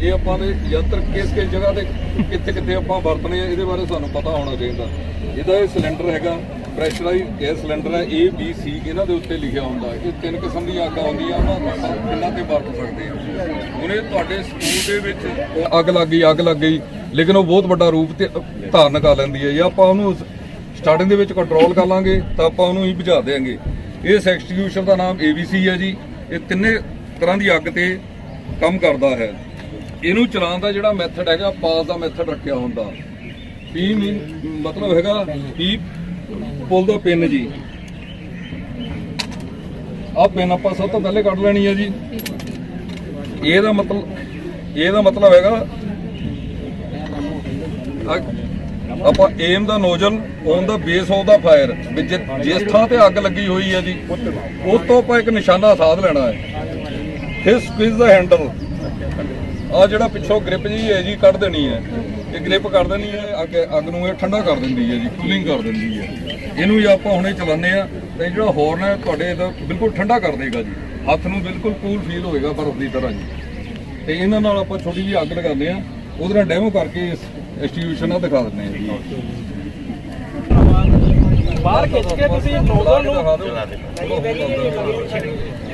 ਇਹ ਆਪਾਂ ਦੇ ਯੰਤਰ ਕਿਸ ਕਿਸ ਜਗ੍ਹਾ ਤੇ ਕਿੱਥੇ ਕਿੱਥੇ ਆਪਾਂ ਵਰਤਣੇ ਆ, ਇਹਦੇ ਬਾਰੇ ਸਾਨੂੰ ਪਤਾ ਹੋਣਾ ਚਾਹੀਦਾ। ਇਹਦਾ ਇਹ ਸਿਲੰਡਰ ਹੈਗਾ ਪ੍ਰੈਸ਼ਰਾਈਜ਼ ਗੈਸ ਸਿਲੰਡਰ ਹੈ, A, B, C, ਇਹਨਾਂ ਦੇ ਉੱਤੇ ਲਿਖਿਆ ਹੁੰਦਾ। ਇਹ ਤਿੰਨ ਕਿਸਮ ਦੀਆਂ ਅੱਗਾਂ ਹੁੰਦੀਆਂ ਉਹਨਾਂ ਕਿੰਨਾ ਤੇ ਵਰਤ ਸਕਦੇ ਆ। ਹੁਣ ਇਹ ਤੁਹਾਡੇ ਸਕੂਲ ਦੇ ਵਿੱਚ ਅੱਗ ਲੱਗ ਗਈ, ਅੱਗ ਲੱਗ ਗਈ, ਲੇਕਿਨ ਉਹ ਬਹੁਤ ਵੱਡਾ ਰੂਪ ਤੇ ਧਾਰਨ ਕਰ ਲੈਂਦੀ ਹੈ। ਜਾਂ ਆਪਾਂ ਉਹਨੂੰ ਸਟਾਰਟਿੰਗ ਦੇ ਵਿੱਚ ਕੰਟਰੋਲ ਕਰ ਲਾਂਗੇ, ਤਾਂ ਆਪਾਂ ਉਹਨੂੰ ਹੀ ਬੁਝਾ ਦੇਾਂਗੇ ਇਸ ਐਕਸਟੀਗਿਊਸ਼ਨ ਦਾ ਨਾਮ ABC ਹੈ ਜੀ। ਇਹ ਤਿੰਨੇ ਤਰ੍ਹਾਂ ਦੀ ਅੱਗ ਤੇ ਕੰਮ ਕਰਦਾ ਹੈ। ਇਹਨੂੰ ਚਲਾਉਣ ਦਾ ਜਿਹੜਾ ਮੈਥਡ ਹੈਗਾ, ਪਾਸ ਦਾ ਮੈਥਡ ਰੱਖਿਆ ਹੁੰਦਾ। ਪੀ ਮਤਲਬ ਹੈਗਾ ਪੀ ਪੁੱਲ ਦਾ ਪਿੰਨ ਜੀ। ਆਹ ਪਿੰਨ ਆਪਾਂ ਸਭ ਤੋਂ ਪਹਿਲੇ ਕੱਢ ਲੈਣੀ ਹੈ ਜੀ। ਇਹਦਾ ਮਤਲਬ ਇਹਦਾ ਮਤਲਬ ਹੈਗਾ ਆਪਾਂ aim the nozzle on the base of the fire ਜਿਸ ਥਾਂ ਤੇ ਅੱਗ ਲੱਗੀ ਹੋਈ ਹੈ ਜੀ, ਉਸ ਤੋਂ ਆਪਾਂ ਇੱਕ ਨਿਸ਼ਾਨਾ ਸਾਧ ਲੈਣਾ ਹੈ। ਫਿਰ ਸਕਵੀਜ਼ ਦਾ ਹੈਂਡਲ ਆ ਜਿਹੜਾ ਪਿੱਛੋਂ ਗ੍ਰਿਪ ਜੀ ਹੈ ਜੀ ਕੱਢ ਦੇਣੀ ਹੈ ਇਹ ਗ੍ਰਿਪ ਕਰ ਦੇਣੀ ਹੈ ਅੱਗ ਅੱਗ ਨੂੰ ਇਹ ਠੰਡਾ ਕਰ ਦਿੰਦੀ ਹੈ ਜੀ ਕੂਲਿੰਗ ਕਰ ਦਿੰਦੀ ਹੈ ਇਹਨੂੰ ਜੇ ਆਪਾਂ ਹੁਣੇ ਚਲਾਉਂਦੇ ਆ ਤੇ ਜਿਹੜਾ ਹੌਰਨ ਹੈ ਤੁਹਾਡੇ ਇਹਦਾ ਬਿਲਕੁਲ ਠੰਡਾ ਕਰ ਦੇਗਾ ਜੀ ਹੱਥ ਨੂੰ ਬਿਲਕੁਲ ਕੂਲ ਫੀਲ ਹੋਏਗਾ ਬਰਫ਼ ਦੀ ਤਰ੍ਹਾਂ ਜੀ ਤੇ ਇਹਨਾਂ ਨਾਲ ਆਪਾਂ ਛੋਟੀ ਜਿਹੀ ਅੱਗ ਲਗਾਉਂਦੇ ਆ ਉਹਦੇ ਨਾਲ ਡੈਮੋ ਕਰਕੇ ਇਸ ਐਸਟੀਟਿਊਸ਼ਨ ਨਾਲ ਦਿਖਾ ਦਿੰਦੇ ਆ ਜੀ ਬਾਹਰ ਖਿੱਚ ਕੇ ਤੁਸੀਂ ਨੋਜ਼ਲ ਨੂੰ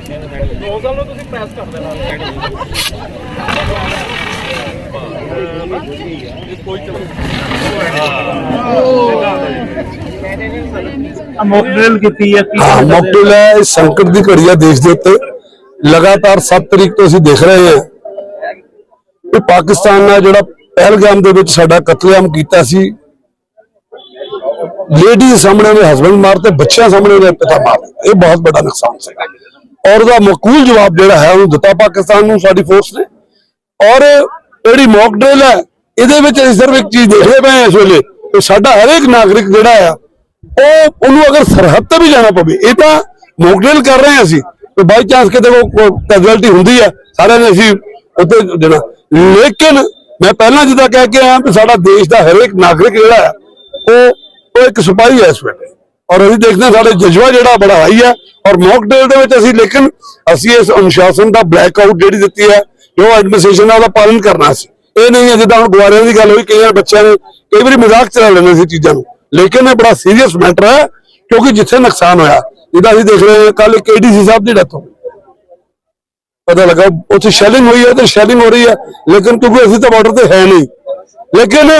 ਦਿਖਾ ਦਿਓ ਨੋਜ਼ਲ ਨੂੰ ਤੁਸੀਂ ਪ੍ਰੈਸ ਕਰ ਦੇਣਾ ਇਹ ਕੋਈ ਚਲੋ ਮੌਕ ਡਰਿਲ ਕੀਤੀ ਹੈ ਕੀ ਮੌਕਟੇਲ ਹੈ ਇਸ ਸੰਕਟ ਦੀ ਘੜੀ ਹੈ ਦੇਸ਼ ਦੇ ਉੱਤੇ। ਲਗਾਤਾਰ 7 ਤਰੀਕ ਤੋਂ ਅਸੀਂ ਦੇਖ ਰਹੇ ਹਾਂ। ਕਿ ਪਾਕਿਸਤਾਨ ਨੇ ਜਿਹੜਾ ਪਹਿਲਗਾਮ ਦੇ ਵਿੱਚ ਸਾਡਾ ਕਤਲੇਆਮ ਕੀਤਾ ਸੀ ਲੇਡੀ ਸਾਹਮਣੇ ਉਹਦੇ ਹਸਬੰਡ ਮਾਰਤੇ ਬੱਚਿਆਂ ਸਾਹਮਣੇ ਉਹਦੇ ਪਿਤਾ ਮਾਰ ਇਹ ਬਹੁਤ ਵੱਡਾ ਨੁਕਸਾਨ ਸੀ ਔਰ ਉਹਦਾ ਮਕੂਲ ਜਵਾਬ ਜਿਹੜਾ ਹੈ ਉਹਨੂੰ ਦਿੱਤਾ ਪਾਕਿਸਤਾਨ ਨੂੰ, ਸਾਡੀ ਫੋਰਸ ਨੇ। ਔਰ ਜਿਹੜੀ ਮੌਕ ਡਰਿਲ ਹੈ, ਇਹਦੇ ਵਿੱਚ ਅਸੀਂ ਸਿਰਫ ਇੱਕ ਚੀਜ਼ ਦੇਖਦੇ ਪਏ ਇਸ ਵੇਲੇ, ਕਿ ਸਾਡਾ ਹਰੇਕ ਨਾਗਰਿਕ ਜਿਹੜਾ ਆ, ਉਹ ਉਹਨੂੰ ਅਗਰ ਸਰਹੱਦ ਤੇ ਵੀ ਜਾਣਾ ਪਵੇ, ਇਹ ਤਾਂ ਮੌਕ ਡਰਿਲ ਕਰ ਰਹੇ ਹਾਂ ਅਸੀਂ ਤੇ ਬਾਈ ਚਾਂਸ ਕਿਤੇ ਉਹ ਕੈਜੁਅਲਟੀ ਹੁੰਦੀ ਹੈ ਸਾਰਿਆਂ ਨੇ ਅਸੀਂ ਉੱਤੇ ਦੇਣਾ। ਲੇਕਿਨ ਮੈਂ ਪਹਿਲਾਂ ਜਿੱਦਾਂ ਕਹਿ ਕੇ ਆਇਆ ਕਿ ਸਾਡਾ ਦੇਸ਼ ਦਾ ਹਰੇਕ ਨਾਗਰਿਕ ਜਿਹੜਾ ਹੈ ਉਹ ਉਹ ਇੱਕ ਸਿਪਾਹੀ ਹੈ ਇਸ ਵੇਲੇ। ਔਰ ਅਸੀਂ ਦੇਖਦੇ ਹਾਂ, ਸਾਡੇ ਜਜ਼ਬਾ ਜਿਹੜਾ ਬੜਾ ਹਾਈ ਹੈ। ਔਰ ਮੌਕ ਡਰਿਲ ਦੇ ਵਿੱਚ ਅਸੀਂ, ਲੇਕਿਨ ਅਸੀਂ ਇਸ ਅਨੁਸ਼ਾਸਨ ਦਾ ਬਲੈਕ ਆਊਟ ਜਿਹੜੀ ਦਿੱਤੀ ਹੈ, ਜੋ ਐਡਮਿਨਿਸਟ੍ਰੇਸ਼ਨ ਹੈ ਉਹਦਾ ਪਾਲਣ ਕਰਨਾ ਸੀ। ਇਹ ਨਹੀਂ ਹੈ ਜਿੱਦਾਂ ਹੁਣ ਗੁਆਰਿਆਂ ਦੀ ਗੱਲ ਹੋਈ, ਕਈਆਂ ਬੱਚਿਆਂ ਨੇ ਕਈ ਵਾਰੀ ਮਜ਼ਾਕ ਚਲਾ ਲੈਂਦੇ ਸੀ ਚੀਜ਼ਾਂ ਨੂੰ। ਲੇਕਿਨ ਇਹ ਬੜਾ ਸੀਰੀਅਸ ਮੈਟਰ ਹੈ, ਕਿਉਂਕਿ ਜਿੱਥੇ ਨੁਕਸਾਨ ਹੋਇਆ, ਜਿੱਦਾਂ ਅਸੀਂ ਦੇਖ ਰਹੇ ਹਾਂ ਕੱਲ ਇੱਕ ਏਡੀਸੀ ਸਾਹਿਬ ਦੀ ਡੈਥ ਹੋ ਗਈ। ਪਤਾ ਲੱਗਾ ਉੱਥੇ ਸ਼ੈਲਿੰਗ ਹੋਈ ਹੈ ਤੇ ਸ਼ੈਲਿੰਗ ਹੋ ਰਹੀ ਹੈ, ਲੇਕਿਨ ਕਿਉਂਕਿ ਅਸੀਂ ਤਾਂ ਬਾਰਡਰ ਤੇ ਹੈ ਨਹੀਂ। ਲੇਕਿਨ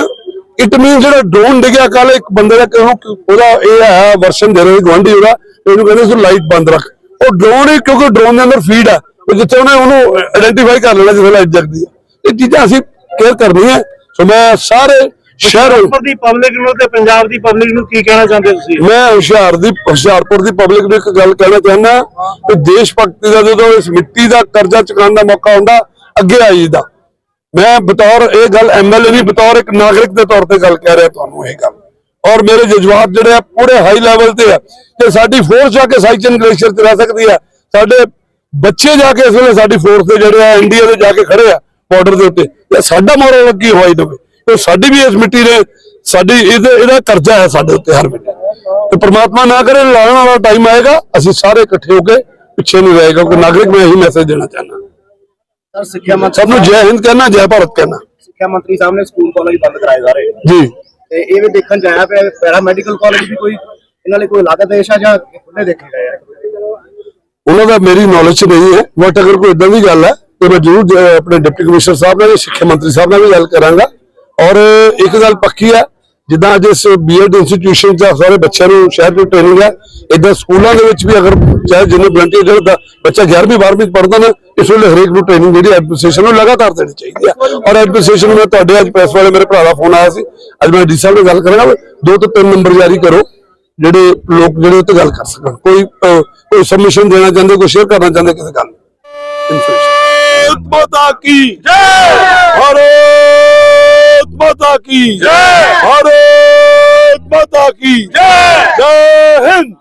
ਇਟ ਮੀਨ ਜਿਹੜਾ ਡਰੋਨ ਡਿੱਗਿਆ ਕੱਲ ਇੱਕ ਬੰਦੇ ਦਾ ਕਿਉਂ ਉਹਦਾ ਇਹ ਹੈ ਵਰਸ਼ਨ ਦੇ ਰਹੇ ਗਵਾਂਢੀ ਉਹਦਾ ਇਹਨੂੰ ਕਹਿੰਦੇ ਸੀ ਲਾਈਟ ਬੰਦ ਰੱਖ। ਉਹ ਡਰੋਨ ਹੀ ਕਿਉਂਕਿ ਡਰੋਨ ਦੇ ਅੰਦਰ ਫੀਡ ਹੈ ਉਹ ਜਿੱਥੇ ਉਹਨੇ ਉਹਨੂੰ ਆਇਡੈਂਟੀਫਾਈ ਕਰ ਲੈਣਾ ਜਿੱਥੇ ਲਾਈਟ ਜਗਦੀ ਹੈ। ਇਹ ਚੀਜ਼ਾਂ ਅਸੀਂ ਕੇਅਰ ਕਰਨੀ ਹੈ ਸੋ ਮੈਂ ਸਾਰੇ ਸ਼ਹਿਰੋਂ ਹੁਸ਼ਿਆਰਪੁਰ ਦੀ ਪਬਲਿਕ ਨੂੰ ਤੇ ਪੰਜਾਬ ਦੀ ਪਬਲਿਕ ਨੂੰ ਕੀ ਕਹਿਣਾ ਚਾਹੁੰਦੇ ਤੁਸੀਂ? ਮੈਂ ਹੁਸ਼ਿਆਰ ਦੀ ਹੁਸ਼ਿਆਰਪੁਰ ਦੀ ਪਬਲਿਕ ਨੂੰ ਇੱਕ ਗੱਲ ਕਹਿਣਾ ਚਾਹੁੰਦਾ ਕਿ ਦੇਸ਼ ਭਗਤੀ ਦਾ ਜਦੋਂ ਇਸ ਮਿੱਟੀ ਦਾ ਕਰਜ਼ਾ ਚੁਕਾਉਣ ਦਾ ਮੌਕਾ ਹੁੰਦਾ ਅੱਗੇ ਆਈਦਾ। ਮੈਂ ਬਤੌਰ ਇਹ ਗੱਲ ਐਮਐਲਏ ਨਹੀਂ ਬਤੌਰ ਇੱਕ ਨਾਗਰਿਕ ਦੇ ਤੌਰ ਤੇ ਗੱਲ ਕਹਿ ਰਿਹਾ ਤੁਹਾਨੂੰ ਇਹ ਗੱਲ ਔਰ ਮੇਰੇ ਜਜ਼ਬਾਤ ਜਿਹੜੇ ਆ ਪੂਰੇ ਹਾਈ ਲੈਵਲ ਤੇ ਆ ਕਿ ਸਾਡੀ ਫੋਰਸ ਜਾ ਕੇ ਸਾਈਚਨ ਗਲੇਸ਼ੀਅਰ ਤੇ ਰਹਿ ਸਕਦੀ ਆ ਸਾਡੇ ਬੱਚੇ ਜਾ ਕੇ ਇਸ ਵੇਲੇ ਸਾਡੀ ਫੋਰਸ ਦੇ ਜਿਹੜੇ ਆ ਇੰਡੀਆ ਦੇ ਜਾ ਕੇ ਖੜੇ ਆ ਬਾਰਡਰ ਦੇ ਉੱਤੇ ਇਹ ਸਾਡਾ ਮੋਰਲ ਕੀ ਹੋਈ ਦੇਵੇ ਤੇ ਸਾਡੀ ਵੀ ਇਸ ਮਿੱਟੀ ਨੇ ਸਾਡੀ ਇਹਦੇ ਇਹਦਾ ਕਰਜ਼ਾ ਹੈ ਸਾਡੇ ਉੱਤੇ ਹਰ ਵੇਲੇ ਤੇ ਪ੍ਰਮਾਤਮਾ ਨਾ ਕਰੇ ਲਾਉਣ ਵਾਲਾ ਟਾਈਮ ਆਏਗਾ ਅਸੀਂ ਸਾਰੇ ਇਕੱਠੇ ਹੋ ਕੇ ਪਿੱਛੇ ਨਹੀਂ ਰਹੇਗਾ ਕੋਈ ਨਾਗਰਿਕ ਮੈਂ ਇਹੀ ਮੈਸੇਜ ਦੇਣਾ ਚਾਹੁੰਦਾ ਸਰ ਸਿੱਖਿਆ ਮੰਤਰੀ ਸਭ ਨੂੰ ਜੈ ਹਿੰਦ ਕਹਿਣਾ ਜੈ ਭਾਰਤ ਕਹਿਣਾ। ਸਿੱਖਿਆ ਮੰਤਰੀ ਸਾਹਿਬ ਨੇ ਸਕੂਲ ਕਾਲਜ ਬੰਦ ਕਰਾਏ ਸਾਰੇ ਜੀ। ਤੇ ਇਹ ਵੀ ਦੇਖਣ ਜਾਇਆ ਪਿਆ ਪੈਰਾ ਮੈਡੀਕਲ ਕਾਲਜ ਵੀ ਕੋਈ ਇਹਨਾਂ ਲਈ ਕੋਈ ਅਲੱਗ ਦੇਸ਼ ਆ ਜਾਂ ਖੁੱਲੇ ਦੇਖੇ ਗਏ ਆ? ਉਹਨਾਂ ਦਾ ਮੇਰੀ ਨੌਲੇਜ ਚ ਨਹੀਂ ਹੈ ਬਟ ਅਗਰ ਕੋਈ ਇਦਾਂ ਦੀ ਗੱਲ ਹੈ ਤੇ ਮੈਂ ਜ਼ਰੂਰ ਆਪਣੇ ਡਿਪਟੀ ਕਮਿਸ਼ਨਰ ਸਾਹਿਬ ਨਾਲ ਸਿੱਖਿਆ ਮੰਤਰੀ ਸਾਹਿਬ ਨਾਲ ਵੀ ਗੱਲ ਕਰਾਂਗਾ। ਔਰ ਇੱਕ ਗੱਲ ਪੱਕੀ ਹੈ ਜਿੱਦਾਂ ਅੱਜ ਇਸ ਬੀਐਡ ਇੰਸਟੀਟਿਊਸ਼ਨ ਚ ਸਾਰੇ ਬੱਚਿਆਂ ਨੂੰ ਸ਼ਹਿਰ ਦੀ ਟ੍ਰੇਨਿੰਗ ਹੈ। ਇਦਾਂ ਸਕੂਲਾਂ ਦੇ ਵਿੱਚ ਵੀ ਅਗਰ ਚਾਹੇ ਜਿੰਨੇ ਵਲੰਟੀਅਰ ਜਿਹੜਾ ਬੱਚਾ 11ਵੀਂ 12ਵੀਂ ਪੜ੍ਹਦਾ ਨਾ ਇਸ ਵੇਲੇ ਹਰੇਕ ਨੂੰ ਟ੍ਰੇਨਿੰਗ ਜਿਹੜੀ ਐਡਮਿਨਿਸਟ੍ਰੇਸ਼ਨ ਨੂੰ ਲਗਾਤਾਰ ਦੇਣੀ ਚਾਹੀਦੀ ਹੈ। ਔਰ ਐਡਮਿਨਿਸਟ੍ਰੇਸ਼ਨ ਨੂੰ ਮੈਂ ਤੁਹਾਡੇ ਅੱਜ ਪ੍ਰੈਸ ਵਾਲੇ ਮੇਰੇ ਭਰਾ ਦਾ ਫੋਨ ਆਇਆ ਸੀ। ਅੱਜ ਮੈਂ ਡੀ ਸਾਹਿਬ ਨਾਲ ਗੱਲ ਕਰਾਂਗਾ ਦੋ ਤੋਂ ਤਿੰਨ ਨੰਬਰ ਜਾਰੀ ਕਰੋ ਜਿਹੜੇ ਲੋਕ ਜਿਹੜੇ ਉੱਤੇ ਗੱਲ ਕਰ ਸਕਣ। ਕੋਈ ਕੋਈ ਸਬਮਿਸ਼ਨ ਦੇਣਾ ਚਾਹੁੰਦੇ ਕੋਈ ਸ਼ੇਅਰ ਕਰਨਾ ਚਾਹੁੰਦੇ ਕਿਸੇ ਗੱਲ ਇਨਫੋਰਮੇਸ਼ਨ ਮਾਤਾ ਕੀ। ਜੈ ਭਾਰਤ ਮਾਤਾ ਕੀ ਜੈ ਭਾਰਤ ਮਾਤਾ ਕੀ ਜੈ ਜੈ ਹਿੰਦ